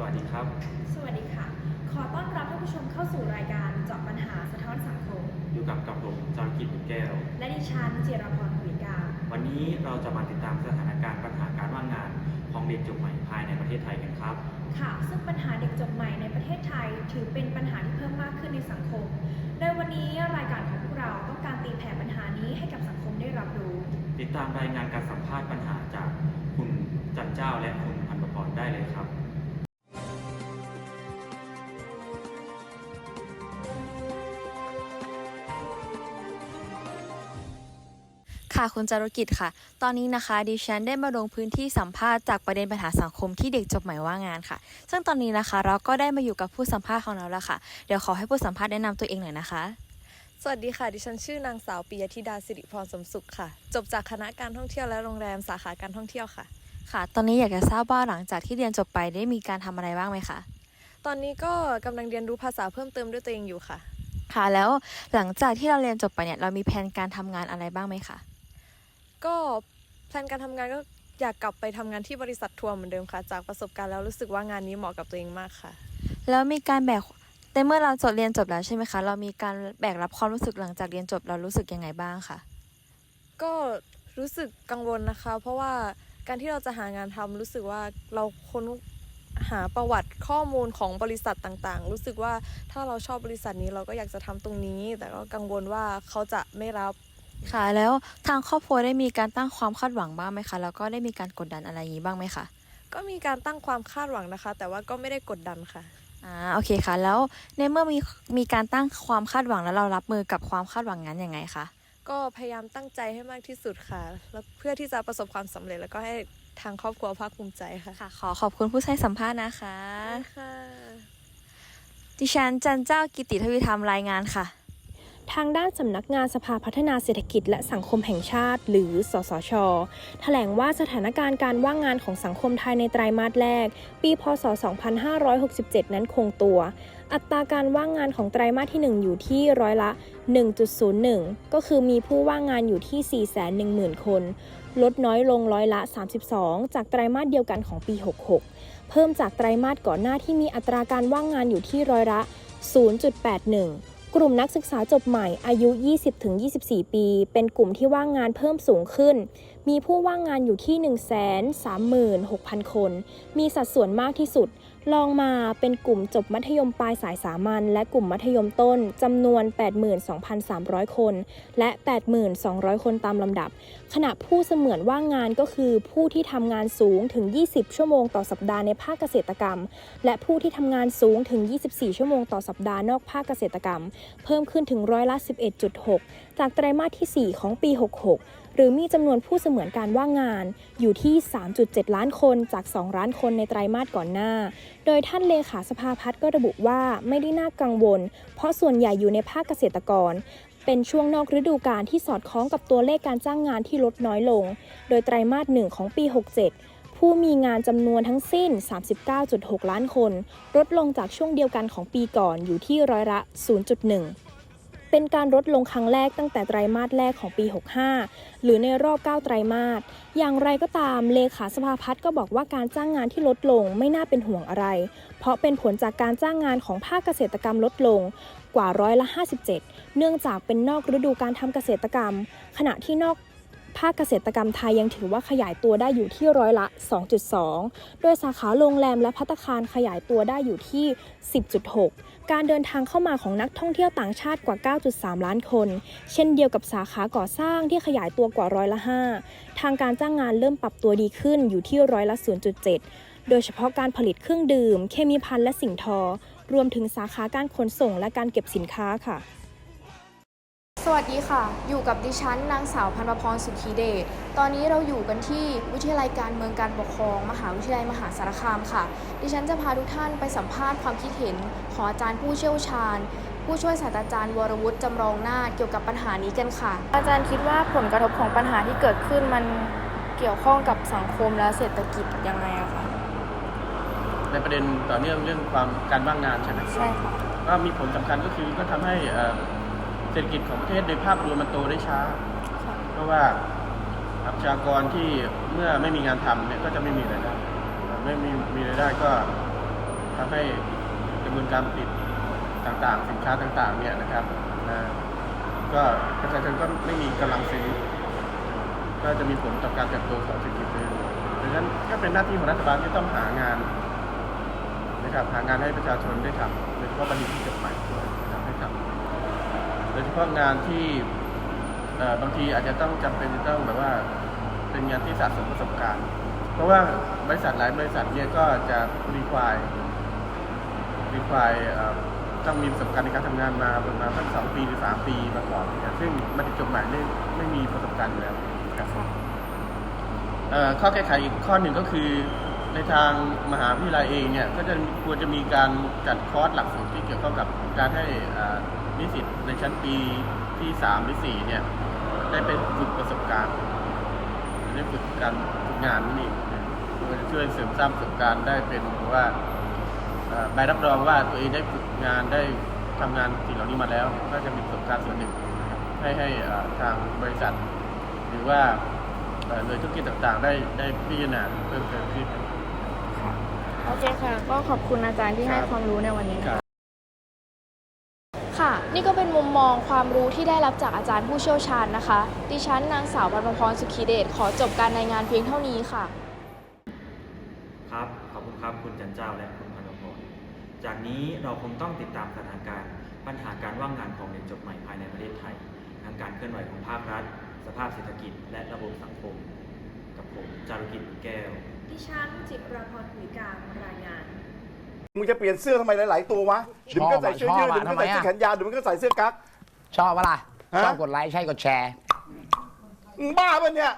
สวัสดีครับ สวัสดีค่ะ ขอต้อนรับท่านผู้ชมเข้าสู่รายการเจาะปัญหาสะท้อนสังคม อยู่กับกับผมจารกิจบุญแก้ว และดิฉันจิรพรหุยกาวันนี้เราจะมาติดตามสถานการณ์ปัญหาการว่างงานของเด็กจบใหม่ภายในประเทศไทยกันครับ ค่ะ ซึ่งปัญหาเด็กจบใหม่ในประเทศไทย ถือเป็นปัญหาที่เพิ่มมากขึ้นในสังคม โดยวันนี้รายการของพวกเราต้องการตีแผ่ปัญหานี้ให้กับสังคมได้รับรู้ ติดตามรายงานการสัมภาษณ์ปัญหาจากคุณจันเจ้าและคุณพันประพรได้เลยครับ ค่ะคุณจารุกิจค่ะ ตอนนี้นะคะดิฉันได้มาลงพื้นที่สัมภาษณ์จากประเด็นปัญหาสังคมที่เด็กจบใหม่ว่างงานค่ะ ซึ่งตอนนี้นะคะเราก็ได้มาอยู่กับผู้สัมภาษณ์ของเราแล้วค่ะ เดี๋ยวขอให้ผู้สัมภาษณ์แนะนำตัวเองหน่อยนะคะ สวัสดีค่ะ ดิฉันชื่อนางสาวปิยธิดาสิริพรสมสุขค่ะ จบจากคณะการท่องเที่ยวและโรงแรมสาขาการท่องเที่ยวค่ะ ค่ะ ตอนนี้อยากจะทราบว่าหลังจากที่เรียนจบไปได้มีการทำอะไรบ้างไหมคะ ตอนนี้ก็กำลังเรียนรู้ภาษาเพิ่มเติมด้วยตัวเองอยู่ค่ะ ค่ะ แล้วหลังจากที่เราเรียนจบไปเนี่ยเรามีแผนการทำงานอะไรบ้างไหมคะ ก็แพลนการทำงานก็อยากกลับไปทำงานที่บริษัททัวร์เหมือนเดิมค่ะ จากประสบการณ์แล้วรู้สึกว่างานนี้เหมาะกับตัวเองมากค่ะ แล้วมีการแบกในเมื่อเราจบเรียนจบแล้วใช่ไหมคะ เรามีการแบกรับความรู้สึกหลังจากเรียนจบเรารู้สึกยังไงบ้างคะก็รู้สึกกังวลนะคะ เพราะว่าการที่เราจะหางานทำรู้สึกว่าเราค้นหาประวัติข้อมูลของบริษัทต่างๆ รู้สึกว่าถ้าเราชอบบริษัทนี้เราก็อยากจะทำตรงนี้ แต่ก็กังวลว่าเขาจะไม่รับ ค่ะ แล้วทางครอบครัวได้มีการตั้งความคาดหวังบ้างไหมคะ แล้วก็ได้มีการกดดันอะไรอย่างนี้บ้างไหมคะ ก็มีการตั้งความคาดหวังนะคะ แต่ว่าก็ไม่ได้กดดันค่ะ อ่า โอเคค่ะ แล้วในเมื่อมีมีการตั้งความคาดหวังแล้วเรารับมือกับความคาดหวังนั้นยังไงคะ ก็พยายามตั้งใจให้มากที่สุดค่ะ แล้วเพื่อที่จะประสบความสำเร็จแล้วก็ให้ทางครอบครัวภาคภูมิใจค่ะ ค่ะ ขอขอบคุณผู้ให้สัมภาษณ์นะคะ ค่ะ ดิฉันจันเจ้ากิติทวีธรรมรายงานค่ะ ทางด้านสำนักงานสภาพัฒนาเศรษฐกิจและสังคมแห่งชาติ หรือ สสช แถลงว่าสถานการณ์การว่างงานของสังคมไทยในไตรมาสแรก ปีพศ 2567 นั้นคงตัว อัตราการว่างงานของไตรมาสที่ 1 อยู่ที่ร้อยละ 1.01 ก็คือมีผู้ว่างงานอยู่ที่ 410,000 คน ลดน้อยลงร้อยละ 32 จากไตรมาสเดียวกันของปี 66 เพิ่มจากไตรมาสก่อนหน้าที่มีอัตราการว่างงานอยู่ที่ร้อยละ 0.81 กลุ่มนักศึกษาจบใหม่อายุ 20-24 ปี เป็นกลุ่มที่ว่างงานเพิ่มสูงขึ้น มีผู้ว่างงานอยู่ที่ 136,000 คน มีสัดส่วนมากที่สุด ลองมาเป็นกลุ่มจบมัธยมปลายสายสามัญและกลุ่มมัธยมต้นจำนวน 82,300 คน และ 8,200 คนตามลำดับ ขณะผู้เสมือนว่างงานก็คือผู้ที่ทำงานสูงถึง 20 ชั่วโมงต่อสัปดาห์ในภาคเกษตรกรรม และผู้ที่ทำงานสูงถึง 24 ชั่วโมงต่อสัปดาห์นอกภาคเกษตรกรรม เพิ่มขึ้นถึงร้อยละ 11.6 จากไตรมาสที่ 4 ของปี 66 หรือมีจำนวนผู้เสมือนการว่างงาน อยู่ที่ 3.7 ล้านคนจาก 2 ล้านคนในไตรมาสก่อนหน้า โดยท่านเลขาสภาพัฒน์ก็ระบุว่าไม่ได้น่ากังวล เพราะส่วนใหญ่อยู่ในภาคเกษตรกรเป็นช่วงนอกฤดูกาลที่สอดคล้องกับตัวเลขการจ้างงานที่ลดน้อยลง โดยไตรมาสหนึ่งของปี 67 ผู้มีงานจำนวนทั้งสิ้น 39.6 ล้านคน ลดลงจากช่วงเดียวกันของปีก่อนอยู่ที่ร้อยละ 0.1 เป็นการลดลงครั้งแรกตั้งแต่ไตรมาสแรกของปี 65 หรือในรอบ 9 ไตรมาส อย่างไรก็ตามเลขาสภาพัฒน์ก็บอกว่าการจ้างงานที่ลดลงไม่น่าเป็นห่วงอะไร เพราะเป็นผลจากการจ้างงานของภาคเกษตรกรรมลดลงกว่าร้อยละ 57 เนื่องจากเป็นนอกฤดูการทำเกษตรกรรม ขณะที่นอก ภาคเกษตรกรรมไทยยังถือว่าขยายตัวได้อยู่ที่ร้อยละ 2.2 โดยสาขาโรงแรมและพัตตาคารขยายตัวได้อยู่ที่ 10.6 การเดินทางเข้ามาของนักท่องเที่ยวต่างชาติกว่า 9.3 ล้านคน เช่นเดียวกับสาขาก่อสร้างที่ขยายตัวกว่าร้อยละ 5 ทางการจ้างงานเริ่มปรับตัวดีขึ้นอยู่ที่ร้อยละ 0.7 โดยเฉพาะการผลิตเครื่องดื่ม เคมีภัณฑ์และสิ่งทอ รวมถึงสาขาการขนส่งและการเก็บสินค้าค่ะ สวัสดีค่ะ อยู่กับดิฉันนางสาวพันประพรสุขีเดช ตอนนี้เราอยู่กันที่วิทยาลัยการเมืองการปกครอง มหาวิทยาลัยมหาสารคามค่ะ ดิฉันจะพาทุกท่านไปสัมภาษณ์ความคิดเห็นของอาจารย์ผู้เชี่ยวชาญ ผู้ช่วยศาสตราจารย์วรวุฒิจำรองนาถเกี่ยวกับปัญหานี้กันค่ะ อาจารย์คิดว่าผลกระทบของปัญหาที่เกิดขึ้นมันเกี่ยวข้องกับสังคมและเศรษฐกิจยังไงอะคะในประเด็นต่อเนื่องเรื่องความการว่างงานใช่ไหมใช่ค่ะก็มีผลสำคัญก็คือก็ทำให้เอ่อเศ รษฐกิจของประเทศโดยภาพรวมมันโตได้ช้าค่ะเพราะว่าประชากรที่เมื่อไม่มีงานทำเนี่ยก็จะไม่มีรายได้เอ่อไม่มีมีรายได้ก็ทำให้กระบวนการผลิตต่างๆ สินค้าต่างๆเนี่ยนะครับนะก็ประชาชนก็ไม่มีกำลังซื้อก็จะมีผลต่อการเติบโตของเศรษฐกิจเลยดังนั้นก็เป็นหน้าที่ของรัฐบาลที่ต้องหางานนะครับหางานให้ประชาชนได้ทำโดยเฉพาะบัณฑิตที่จบใหม่ด้วยนะครับให้ทำโด ยเฉพาะงานที่เอ่อบางทีอาจจะต้องจำเป็นจะต้องแบบว่าเป็นงานที่สะสมประสบการณ์ เพราะว่าบริษัทหลายบริษัทเนี่ยก็จะรีควายรีควายต้องมีประสบการณ์ในการทำงานมาประมาณสักสองปีหรือสามปีมาก่อนนะครับซึ่งบัณฑิตจบใหม่ไม่ไม่มีประสบการณ์อยู่แล้วนะครับเอ่อข้อแก้ไขอีกข้อหนึ่งก็คือในทางมหาวิทยาลัยเองเนี่ยก็จะควรจะมีการจัดคอร์สหลักสูตรที่เกี่ยวข้องกับการให้ อ่านิสิตในชั้นปีที่สามหรือสี่เนี่ย ได้ไปฝึกประสบการณ์ ได้ฝึกการฝึกงานนี่นะมันจะช่วยเสริมสร้างประสบการณ์ได้เป็นว่าเอ่อใบรับรองว่าตัวเองได้ฝึกงานได้ทำงานสิ่งเหล่านี้มาแล้ว ก็จะมีประสบการณ์ส่วนหนึ่งนะครับให้ให้เอ่อทางบริษัท หรือว่าเอ่อหน่วยธุรกิจต่างๆ ได้ได้พิจารณาเพิ่มเติมขึ้นโอเคค่ะ ก็ขอบคุณอาจารย์ที่ให้ครับความรู้ในวันนี้ครัค่ะบ ค่ะ นี่ก็เป็นมุมมองความรู้ที่ได้รับจากอาจารย์ผู้เชี่ยวชาญนะคะ ดิฉันนางสาวบรรพพรสุขีเดชขอจบการรายงานเพียงเท่านี้ค่ะ ครับ ขอบคุณครับคุณจันเจ้าและคุณพันธพรจากนี้เราคงต้องติดตามสถานการณ์ ปัญหาการว่างงานของเด็กจบใหม่ภายในประเทศไทยทั้งการเคลื่อนไหวของภาครัฐ สภาพเศรษฐกิจ และระบบสังคม กับผมจารุกิจบุญแก้ว ดิฉันจิราพรผุยกลางรายงาน มึงจะเปลี่ยนเสื้อทำไมหลาย ๆ ตัววะเดี๋ยวมึงก็ใส่เสื้อยืดชอบเดี๋ยวอะมึงก็ใส่ทำไมอะเสื้อแขนยาวเดี๋ยวมึงก็ใส่เสื้อกั๊กชอบปะล่ะฮะชอบกดไลค์ใช่กดแชร์ มึงบ้าปะเนี่ย